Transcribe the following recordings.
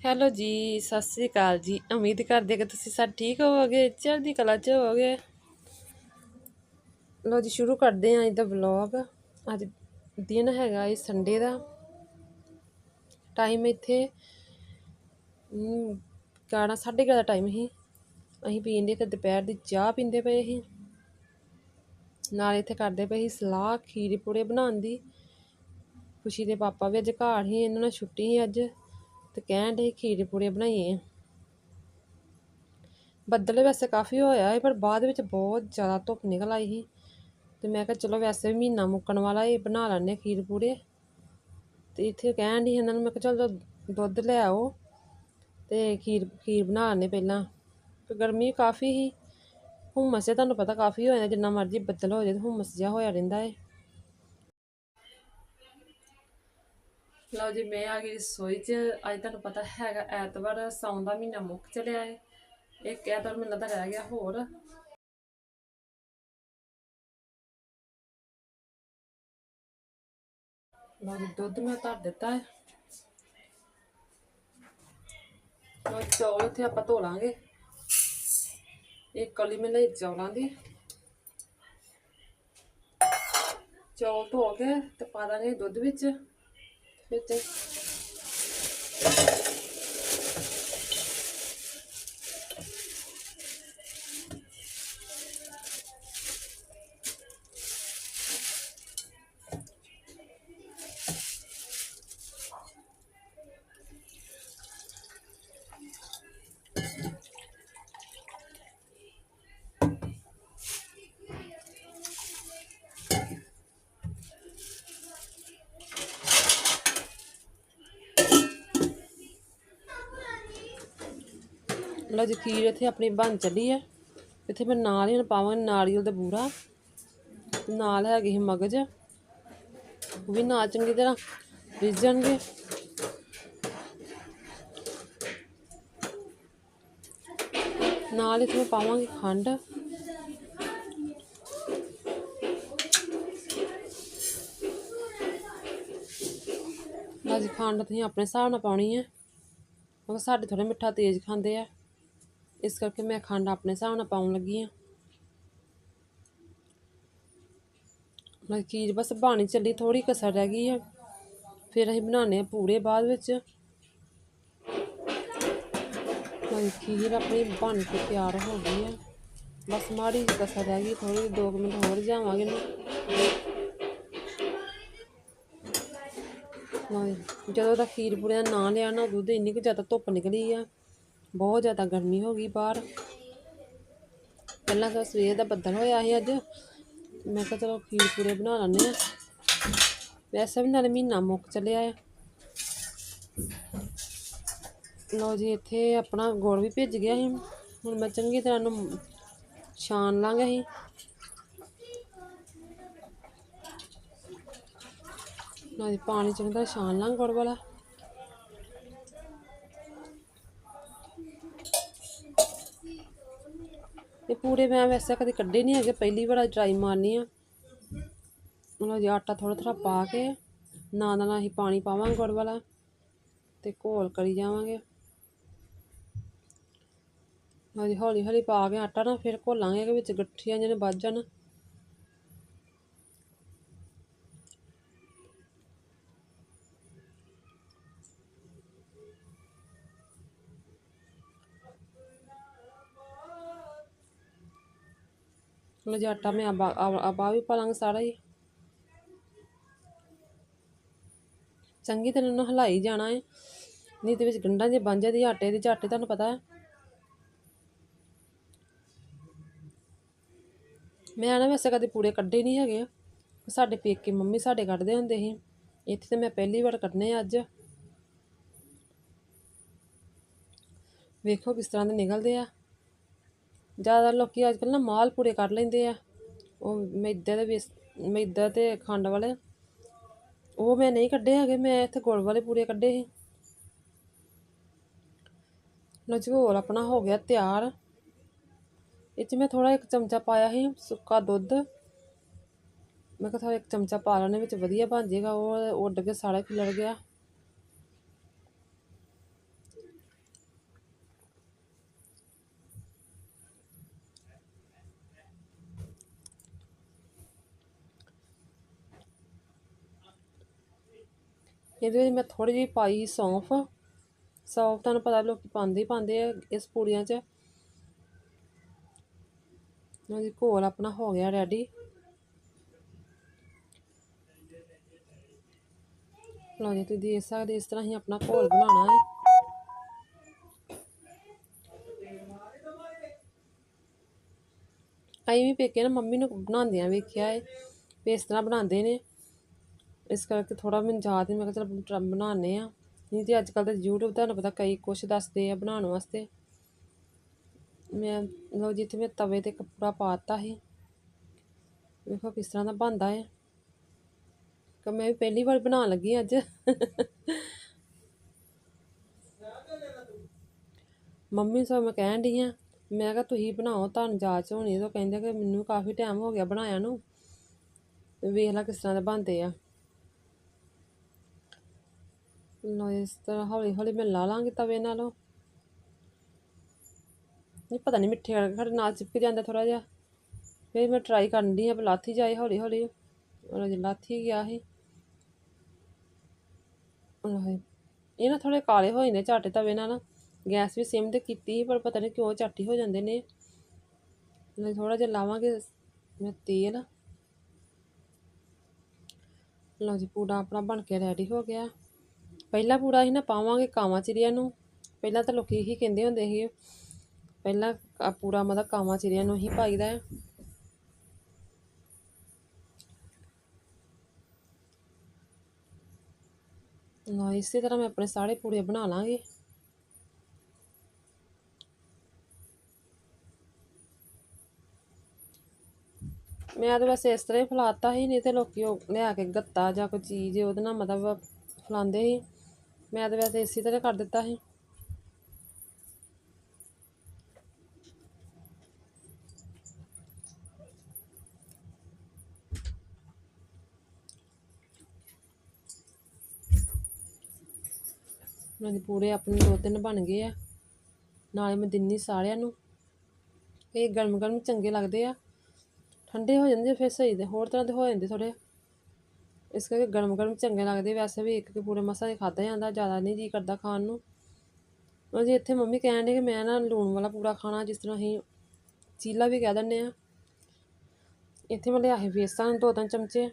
Hello ਜੀ, ਸਤਿ ਸ੍ਰੀ ਅਕਾਲ ਜੀ। ਉਮੀਦ ਕਰਦੇ ਕਿ ਤੁਸੀਂ ਸਭ ਠੀਕ ਹੋਵੋਗੇ, ਚੜ੍ਹਦੀ ਕਲਾ 'ਚ ਹੋਵੋਗੇ। ਲੋ ਜੀ, ਸ਼ੁਰੂ ਕਰਦੇ ਹਾਂ ਅੱਜ ਦਾ ਵਲੌਗ ਅੱਜ ਦਿਨ ਹੈਗਾ ਇਹ ਸੰਡੇ ਦਾ। ਟਾਈਮ ਇੱਥੇ ਗਾਣਾ ਸਾਢੇ ਗਿਆਰਾਂ ਦਾ ਟਾਈਮ ਸੀ। ਅਸੀਂ ਪੀਂਦੇ ਤੇ ਦੁਪਹਿਰ ਦੀ ਚਾਹ ਪੀਂਦੇ ਪਏ ਸੀ। ਨਾਲ ਇੱਥੇ ਕਰਦੇ ਪਏ ਸੀ ਸਲਾਹ, ਖੀਰ ਪੂੜੇ ਬਣਾਉਣ ਦੀ। ਖੁਸ਼ੀ ਦੇ ਪਾਪਾ ਵੀ ਅੱਜ ਘਰ ਹੀ ਇਹਨਾਂ ਨੂੰ ਛੁੱਟੀ ਸੀ ਅੱਜ। ਤੇ ਕਹਿਣ ਦੇ ਖੀਰ ਪੂੜੇ ਬਣਾਈਏ ਬੱਦਲ ਵੈਸੇ ਕਾਫੀ ਹੋਇਆ ਹੈ ਪਰ ਬਾਅਦ ਵਿੱਚ ਬਹੁਤ ਜ਼ਿਆਦਾ ਧੁੱਪ ਨਿਕਲ ਆਈ ਸੀ। ਤੇ ਮੈਂ ਕਿਹਾ ਚਲੋ ਵੈਸੇ ਵੀ ਮਹੀਨਾ ਮੁੱਕਣ ਵਾਲਾ ਇਹ ਬਣਾ ਲੈਣੇ ਖੀਰ ਪੂੜੇ। ਤੇ ਇੱਥੇ ਕਹਿਣ ਦੀ ਇਹਨਾਂ ਨੂੰ, ਮੈਂ ਕਿਹਾ ਚਲ ਦੁੱਧ ਲੈ ਆਓ ਤੇ ਖੀਰ ਖੀਰ ਬਣਾ ਲੈਣੇ ਪਹਿਲਾਂ। ਤੇ ਗਰਮੀ ਕਾਫੀ ਸੀ। ਹੁਮਸ ਤੁਹਾਨੂੰ ਪਤਾ ਕਾਫੀ ਹੋ ਜਾਂਦਾ, ਜਿੰਨਾ ਮਰਜ਼ੀ ਬੱਦਲ ਹੋ ਜਾਏ ਤੇ ਹੁਮਸ ਜਿਹਾ ਹੋਇਆ ਰਹਿੰਦਾ ਹੈ ਲਓ ਜੀ, ਮੈਂ ਆ ਗਈ ਰਸੋਈ 'ਚ। ਅੱਜ ਤੁਹਾਨੂੰ ਪਤਾ ਹੈਗਾ, ਐਤਵਾਰ ਸੌਣ ਦਾ ਮਹੀਨਾ ਮੁੱਕ ਚਲਿਆ ਏ। ਇੱਕ ਐਤਵਾਰ ਮੈਨੂੰ ਲੱਗਦਾ ਰਹਿ ਗਿਆ, ਹੋਰ। ਲਓ ਜੀ, ਦੁੱਧ ਮੈਂ ਧਰ ਦਿੱਤਾ ਹੈ ਲਓ ਚੌਲ ਇੱਥੇ ਆਪਾਂ ਧੋ ਲਾਂਗੇ। ਇਹ ਕਲੀ ਮੈਂ ਲਈ ਚੌਲਾਂ ਦੀ। ਚੌਲ ਧੋ ਕੇ ਤੇ ਪਾ ਦਾਂਗੇ ਦੁੱਧ ਵਿੱਚ। ਵਿੱਚ ਲਓ ਜੀ ਖੀਰ ਇੱਥੇ ਆਪਣੀ ਬਣ ਚੱਲੀ ਹੈ ਇੱਥੇ ਮੈਂ ਨਾਲ ਹੀ ਹੁਣ ਪਾਵਾਂਗੇ ਨਾਰੀਅਲ ਦਾ ਬੂਰਾ। ਨਾਲ ਹੈਗੇ ਸੀ ਮਗਜ। ਉਹ ਵੀ ਨਾਲ ਚੰਗੀ ਤਰ੍ਹਾਂ ਰਿੱਝ ਨਾਲ ਇੱਥੇ ਮੈਂ ਪਾਵਾਂਗੀ ਖੰਡ। ਲਓ ਖੰਡ ਤੁਸੀਂ ਆਪਣੇ ਹਿਸਾਬ ਨਾਲ ਪਾਉਣੀ ਹੈ ਕਿਉਂਕਿ ਸਾਡੇ ਥੋੜਾ ਮਿੱਠਾ ਤੇਜ਼ ਖਾਂਦੇ ਆ। ਇਸ ਕਰਕੇ ਮੈਂ ਖੰਡ ਆਪਣੇ ਹਿਸਾਬ ਨਾਲ ਪਾਉਣ ਲੱਗੀ ਆ ਮੈਂ ਖੀਰ ਬਸ ਬਾਣੀ ਚੱਲੀ ਥੋੜੀ ਕਸਰ ਰਹਿ ਗਈ ਆ। ਫਿਰ ਅਸੀਂ ਬਣਾਉਣੇ ਆ ਪੂੜੇ ਬਾਅਦ ਵਿੱਚ। ਮੈਂ ਖੀਰ ਆਪਣੀ ਬਣ ਕੇ ਤਿਆਰ ਹੋ ਗਈ ਆ। ਬਸ ਮਾੜੀ ਜਿਹੀ ਕਸਰ ਰਹਿ ਗਈ ਥੋੜੀ 2 ਮਿੰਟ ਹੋਰ ਜਾਵਾਂਗੇ ਨਾ। ਜਦੋਂ ਦਾ ਖੀਰ ਪੂਰੇ ਦਾ ਨਾਂ ਲਿਆ ਨਾ ਉਦੋਂ ਇੰਨੀ ਕੁ ਜ਼ਿਆਦਾ ਧੁੱਪ ਨਿਕਲੀ ਆ। ਬਹੁਤ ਜ਼ਿਆਦਾ ਗਰਮੀ ਹੋ ਗਈ ਬਾਹਰ। ਪਹਿਲਾਂ ਤਾਂ ਸਵੇਰ ਦਾ ਬੱਦਲ ਹੋਇਆ ਸੀ ਅੱਜ। ਮੈਂ ਕਿਹਾ ਚਲੋ ਖੀਰ ਪੂਰੇ ਬਣਾ ਲੈਂਦੇ ਆ ਵੈਸੇ ਵੀ ਨਾਲੇ ਮਹੀਨਾ ਮੁੱਕ ਚੱਲਿਆ ਆ। ਲਓ ਜੀ, ਇੱਥੇ ਆਪਣਾ ਗੁੜ ਵੀ ਭਿੱਜ ਗਿਆ ਸੀ। ਹੁਣ ਮੈਂ ਚੰਗੀ ਤਰ੍ਹਾਂ ਨੂੰ ਛਾਣ ਲਾਂਗਾ ਅਸੀਂ ਨਾ ਜੀ, ਪਾਣੀ ਚੰਗਾ ਛਾਣ ਲਾਂ ਗੁੜ ਵਾਲਾ। ਇਹ ਪੂਰੇ ਮੈਂ ਵੈਸੇ ਕਦੇ ਕੱਢੇ ਨਹੀਂ ਹੈਗੇ, ਪਹਿਲੀ ਵਾਰ ਟਰਾਈ ਮਾਰਨੀ ਆ। ਉਹਨਾਂ ਜੀ ਆਟਾ ਥੋੜਾ ਥੋੜਾ ਪਾ ਕੇ ਨਾਲ ਨਾਲ ਅਸੀਂ ਪਾਣੀ ਪਾਵਾਂਗੇ ਗੁੜ ਵਾਲਾ ਤੇ ਘੋਲ ਕਰੀ ਜਾਵਾਂਗੇ। ਹਾਂਜੀ ਹੌਲੀ ਹੌਲੀ ਪਾ ਕੇ ਆਟਾ ਨਾ ਫਿਰ ਘੋਲਾਂਗੇ ਕਿ ਵਿੱਚ ਗੱਠੀਆਂ ਜਿਹਨੇ ਵੱਜ ਜਾਣ। ਲੋ ਜੀ ਆਟਾ, ਮੈਂ ਆਬਾ ਆਬਾ ਵੀ ਪਾ ਲਾਂਗੇ ਸਾਰਾ ਹੀ। ਚੰਗੀ ਤਰ੍ਹਾਂ ਨੂੰ ਹਲਾਈ ਜਾਣਾ ਹੈ ਨਹੀਂ ਤੇ ਵਿੱਚ ਗੰਢਾਂ ਜੇ ਬਣ ਜਾਂਦੀ ਆਟੇ ਦੀ ਝਾਟੇ, ਤੁਹਾਨੂੰ ਪਤਾ ਹੈ। ਮੈਂ ਨਾ ਵੈਸੇ ਕਦੇ ਪੂੜੇ ਕੱਢੇ ਨਹੀਂ ਹੈਗੇ। ਸਾਡੇ ਪੇਕੇ ਮੰਮੀ ਸਾਡੇ ਕੱਢਦੇ ਹੁੰਦੇ ਸੀ। ਇੱਥੇ ਤੇ ਮੈਂ ਪਹਿਲੀ ਵਾਰ ਕੱਢਨੇ ਅੱਜ। ਵੇਖੋ ਕਿਸ ਤਰ੍ਹਾਂ ਦੇ ਨਿਕਲਦੇ ਆ। ਜ਼ਿਆਦਾ ਲੋਕੀ ਅੱਜ ਕੱਲ੍ਹ ਨਾ ਮਾਲ ਪੂੜੇ ਕੱਢ ਲੈਂਦੇ ਆ। ਉਹ ਮੈਦੇ ਦੇ ਵਿੱਚ ਮੈਦਾ ਤੇ ਖੰਡ ਵਾਲੇ, ਉਹ ਮੈਂ ਨਹੀਂ ਕੱਢੇ ਹੈਗੇ, ਮੈਂ ਇੱਥੇ ਗੁੜ ਵਾਲੇ ਪੂੜੇ ਕੱਢੇ ਸੀ। ਲੋ ਜੀ, ਹੋਰ ਆਪਣਾ ਹੋ ਗਿਆ ਤਿਆਰ। ਇਹ 'ਚ ਮੈਂ ਥੋੜਾ ਇੱਕ ਚਮਚਾ ਪਾਇਆ ਸੀ ਸੁੱਕਾ ਦੁੱਧ। ਮੈਂ ਕਿਹਾ ਥੋੜਾ ਇੱਕ ਚਮਚਾ ਪਾ ਲੈਣੇ ਵਿੱਚ ਵਧੀਆ ਬਣ ਜਾਏਗਾ। ਉਹ ਉੱਡ ਕੇ ਸਾਰਾ ਖਿਲਰ ਗਿਆ। ਇਹਦੇ ਵਿੱਚ ਮੈਂ ਥੋੜੀ ਜਿਹੀ ਪਾਈ ਸੌਂਫ। ਸੌਂਫ ਤੁਹਾਨੂੰ ਪਤਾ ਲੋਕੀ ਪਾਉਂਦੇ ਹੀ ਪਾਉਂਦੇ ਆ ਇਸ ਪੂੜੀਆਂ 'ਚ। ਲਓ ਜੀ, ਘੋਲ ਆਪਣਾ ਹੋ ਗਿਆ ਰੈਡੀ ਲਓ ਜੀ, ਤੁਸੀਂ ਦੇਖ ਸਕਦੇ ਇਸ ਤਰ੍ਹਾਂ ਹੀ ਆਪਣਾ ਘੋਲ ਬਣਾਉਣਾ ਹੈ। ਆਈ ਵੀ ਪੇਕੇ ਨਾ ਮੰਮੀ ਨੂੰ ਬਣਾਉਂਦਿਆਂ ਵੇਖਿਆ ਏ ਵੀ ਇਸ ਤਰ੍ਹਾਂ ਬਣਾਉਂਦੇ ਨੇ। ਇਸ ਕਰਕੇ ਥੋੜਾ ਮੈਨੂੰ ਯਾਦ ਨਹੀਂ, ਮੈਂ ਕਿਹਾ ਚਲ ਟਰਮ ਬਣਾਉਂਦੇ ਆ ਨਹੀਂ ਤੇ ਅੱਜ ਕੱਲ੍ਹ ਤਾਂ YouTube ਤੁਹਾਨੂੰ ਪਤਾ ਕਈ ਕੁਛ ਦੱਸਦੇ ਆ ਬਣਾਉਣ ਵਾਸਤੇ। ਮੈਂ ਲਓ ਜਿੱਥੇ ਮੈਂ ਤਵੇ ਤੇ ਕੱਪੜਾ ਪਾਤਾ ਸੀ, ਵੇਖੋ ਕਿਸ ਤਰ੍ਹਾਂ ਦਾ ਬਣਦਾ ਹੈ। ਕਿ ਮੈਂ ਵੀ ਪਹਿਲੀ ਵਾਰ ਬਣਾਉਣ ਲੱਗੀ ਅੱਜ। ਮੰਮੀ ਸੋ ਮੈਂ ਕਹਿਣ ਡਈ ਆ ਮੈਂ ਕਿਹਾ ਤੁਸੀਂ ਬਣਾਓ, ਤੁਹਾਨੂੰ ਜਾਚ ਹੋਣੀ ਤਾਂ ਕਹਿੰਦੇ ਕਿ ਮੈਨੂੰ ਕਾਫੀ ਟਾਈਮ ਹੋ ਗਿਆ ਬਣਾਇਆ ਨੂੰ। ਵੇਖ ਲੈ ਕਿਸ ਤਰ੍ਹਾਂ ਦੇ ਬਣਦੇ ਆ। ਲਓ ਇਸ ਤਰ੍ਹਾਂ ਹੌਲੀ ਹੌਲੀ ਮੈਂ ਲਾ ਲਾਂਗੀ ਤਵੇ ਨਾਲੋਂ ਨਹੀਂ ਪਤਾ ਨਹੀਂ ਮਿੱਠੇ ਕਰਕੇ ਸਾਡੇ ਨਾਲ ਚਿਪਕ ਜਾਂਦਾ ਥੋੜਾ ਜਿਹਾ ਫਿਰ ਮੈਂ ਟਰਾਈ ਕਰਨ ਦੀ ਆ ਵੀ ਲਾਥੀ ਜਾਏ ਹੌਲੀ ਹੌਲੀ ਉਹ ਜੀ ਲਾਥੀ ਗਿਆ ਸੀ ਇਹ ਨਾ ਥੋੜੇ ਕਾਲੇ ਹੋ ਜਾਂਦੇ ਝਾਟੇ ਤਵੇ ਨਾਲ ਗੈਸ ਵੀ ਸਿਮ ਤੇ ਕੀਤੀ ਸੀ, ਪਰ ਪਤਾ ਨਹੀਂ ਕਿਉਂ ਝਾਟੀ ਹੋ ਜਾਂਦੇ ਨੇ ਲੈ ਥੋੜਾ ਜਿਹਾ ਲਾਵਾਂਗੇ ਮੈਂ ਤੇਲ ਲਓ ਜੀ ਪੂੜਾ ਆਪਣਾ ਬਣ ਕੇ ਰੈਡੀ ਹੋ ਗਿਆ ਪਹਿਲਾ ਪੂੜਾ ਹੀ ਨਾ ਪਾਵਾਂਗੇ ਕਾਵਾਂ ਚਿੜੀਆਂ ਨੂੰ। ਪਹਿਲਾਂ ਤਾਂ ਲੋਕੀ ਇਹੀ ਕਹਿੰਦੇ ਹੁੰਦੇ ਸੀ, ਪਹਿਲਾਂ ਆ ਪੂੜਾ ਮਤਲਬ ਕਾਵਾਂ ਚਿੜੀਆਂ ਨੂੰ ਹੀ ਪਾਈਦਾ ਹੈ। ਨਾ ਇਸੇ ਤਰ੍ਹਾਂ ਮੈਂ ਆਪਣੇ ਸਾਰੇ ਪੂੜੇ ਬਣਾ ਲਾਂਗੇ। ਮੈਂ ਤਾਂ ਵੈਸੇ ਇਸ ਤਰ੍ਹਾਂ ਹੀ ਫਲਾਤਾ ਸੀ, ਨਹੀਂ ਤੇ ਲੋਕੀ ਉਹ ਲਿਆ ਕੇ ਗੱਤਾ ਜਾਂ ਕੋਈ ਚੀਜ਼ ਉਹਦੇ ਨਾਲ ਮਤਲਬ ਫਲਾਉਂਦੇ ਸੀ। ਮੈਂ ਤਾਂ ਵੈਸੇ ਇਸੇ ਤਰ੍ਹਾਂ ਕਰ ਦਿੱਤਾ ਸੀ। ਉਹਨਾਂ ਦੇ ਪੂਰੇ ਆਪਣੇ ਦੋ ਤਿੰਨ ਬਣ ਗਏ ਆ। ਨਾਲੇ ਮੈਂ ਦਿੰਨੀ ਸਾਰਿਆਂ ਨੂੰ। ਇਹ ਗਰਮ ਗਰਮ ਚੰਗੇ ਲੱਗਦੇ ਆ। ਠੰਡੇ ਹੋ ਜਾਂਦੇ ਫਿਰ ਸਹੀ ਦੇ, ਹੋਰ ਤਰ੍ਹਾਂ ਦੇ ਹੋ ਜਾਂਦੇ ਥੋੜੇ ਇਸ ਕਰਕੇ ਗਰਮ ਗਰਮ ਚੰਗੇ ਲੱਗਦੇ, ਵੈਸੇ ਵੀ ਇੱਕ ਕਿ ਪੂਰੇ ਮਸਾ ਦੇ ਖਾਦਾ ਜਾਂਦਾ, ਜ਼ਿਆਦਾ ਨਹੀਂ ਜੀ ਕਰਦਾ ਖਾਣ ਨੂੰ। ਉਹ ਜੀ ਇੱਥੇ ਮੰਮੀ ਕਹਿਣ ਦੇ ਕਿ ਮੈਂ ਨਾ ਲੂਣ ਵਾਲਾ ਪੂੜਾ ਖਾਣਾ, ਜਿਸ ਤਰ੍ਹਾਂ ਅਸੀਂ ਚੀਲਾ ਵੀ ਕਹਿ ਦਿੰਦੇ ਆ ਇੱਥੇ ਮੈਂ ਲਿਆ ਸੀ ਬੇਸਣ ਦੋ ਤਿੰਨ ਚਮਚੇ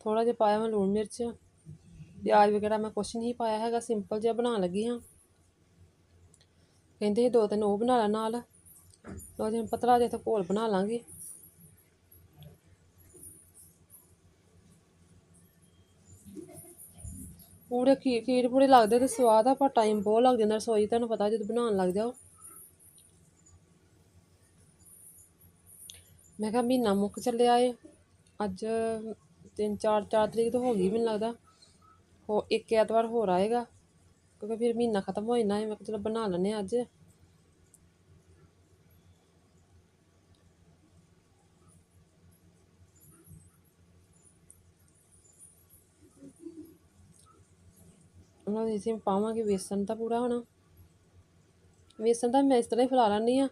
ਥੋੜਾ ਜਿਹਾ ਪਾਇਆ ਮੈਂ ਲੂਣ ਮਿਰਚ, ਪਿਆਜ਼ ਵਗੈਰਾ ਮੈਂ ਕੁਛ ਨਹੀਂ ਪਾਇਆ ਹੈਗਾ, ਸਿੰਪਲ ਜਿਹਾ ਬਣਾਉਣ ਲੱਗੀ ਹਾਂ। ਕਹਿੰਦੇ ਸੀ ਦੋ ਤਿੰਨ ਉਹ ਬਣਾ ਲੈ ਨਾਲ। ਲੋ ਜੀ, ਹੁਣ ਪਤਲਾ ਜਿਹਾ ਤਾਂ ਘੋਲ ਬਣਾ ਲਾਂਗੇ। ਪੂੜੇ ਖੀਰ ਖੀਰ ਪੂੜੇ ਲੱਗਦੇ ਤੇ ਸਵਾਦ ਆ, ਪਰ ਟਾਈਮ ਬਹੁਤ ਲੱਗ ਜਾਂਦਾ ਰਸੋਈ, ਤੁਹਾਨੂੰ ਪਤਾ ਜਦੋਂ ਬਣਾਉਣ ਲੱਗ ਜਾਓ ਮੈਂ ਕਿਹਾ ਮਹੀਨਾ ਮੁੱਕ ਚੱਲਿਆ ਏ, ਅੱਜ ਤਿੰਨ ਚਾਰ ਚਾਰ ਤਰੀਕ ਤੋਂ ਹੋ ਗਈ ਮੈਨੂੰ ਲੱਗਦਾ। ਹੋ, ਇੱਕ ਐਤਵਾਰ ਹੋਰ ਆਏਗਾ, ਕਿਉਂਕਿ ਫਿਰ ਮਹੀਨਾ ਖਤਮ ਹੋ ਜਾਣਾ ਹੈ ਮੈਂ ਕਿਹਾ ਚਲੋ ਬਣਾ ਲੈਂਦੇ ਹਾਂ ਅੱਜ। ਉਹਨਾਂ ਦੇ ਅਸੀਂ ਪਾਵਾਂਗੇ ਵੇਸਣ ਤਾਂ ਪੂਰਾ ਹੋਣਾ ਵੇਸਣ ਤਾਂ ਮੈਂ ਇਸ ਤਰ੍ਹਾਂ ਹੀ ਫੈਲਾ ਲੈਂਦੀ ਹਾਂ।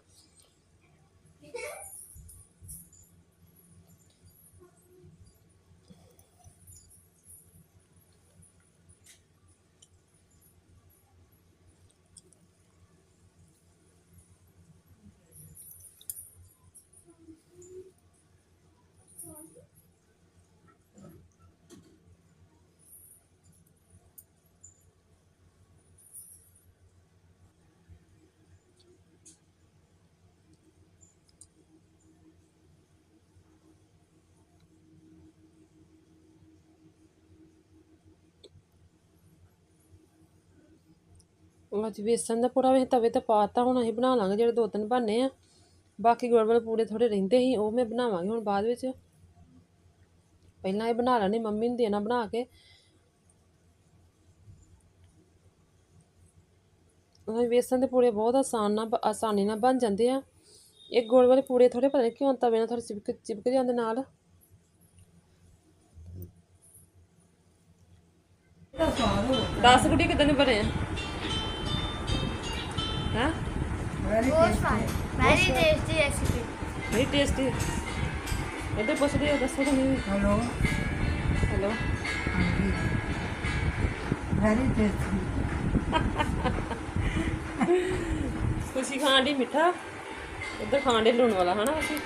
ਅੱਜ ਵੇਸਣ ਦਾ ਪੂੜਾ ਵੀ ਤਵੇ ਤੇ ਪਾਤਾ, ਹੁਣ ਅਸੀਂ ਬਣਾ ਲਾਂਗੇ ਜਿਹੜੇ ਦੋ ਤਿੰਨ ਬਣਨੇ ਆ। ਬਾਕੀ ਗੁੜ ਵਾਲੇ ਪੂੜੇ ਥੋੜੇ ਰਹਿੰਦੇ ਸੀ, ਉਹ ਮੈਂ ਬਣਾਵਾਂਗੀ ਹੁਣ ਬਾਅਦ ਵਿੱਚ। ਪਹਿਲਾਂ ਇਹ ਬਣਾ ਲੈਣੇ ਮੰਮੀ ਨੂੰ ਦੇਣਾ ਬਣਾ ਕੇ। ਉਹ ਵੇਸਣ ਦੇ ਪੂੜੇ ਬਹੁਤ ਆਸਾਨ ਨਾਲ ਆਸਾਨੀ ਨਾਲ ਬਣ ਜਾਂਦੇ ਆ। ਇਹ ਗੋਲ ਵਾਲੇ ਪੂੜੇ ਥੋੜੇ ਪਤਾ ਨਹੀਂ ਕਿਉਂ ਤਵੇ ਨਾਲ ਥੋੜੇ ਚਿਪਕ ਚਿਪਕ ਜਾਂਦੇ ਨਾਲ। ਦਸ ਗੁੱਡੀ ਕਿਦਾਂ ਦੇ ਬਣੇ ਆ? ਹਾਂ Most fun. Very tasty recipe. Very tasty ਇੱਧਰ ਪੁੱਛਦੇ ਹੋ ਦੱਸੋ ਤੁਸੀਂ ਹੈਲੋ ਹੈਲੋ ਹਾਂਜੀ ਵੈਰੀ ਟੇਸਟੀ ਖੁਸ਼ੀ ਖਾਣ ਦੀ ਮਿੱਠਾ ਉਧਰ ਖਾਣ ਦੇ ਲੂਣ ਵਾਲਾ ਹਨਾ ਅਸੀਂ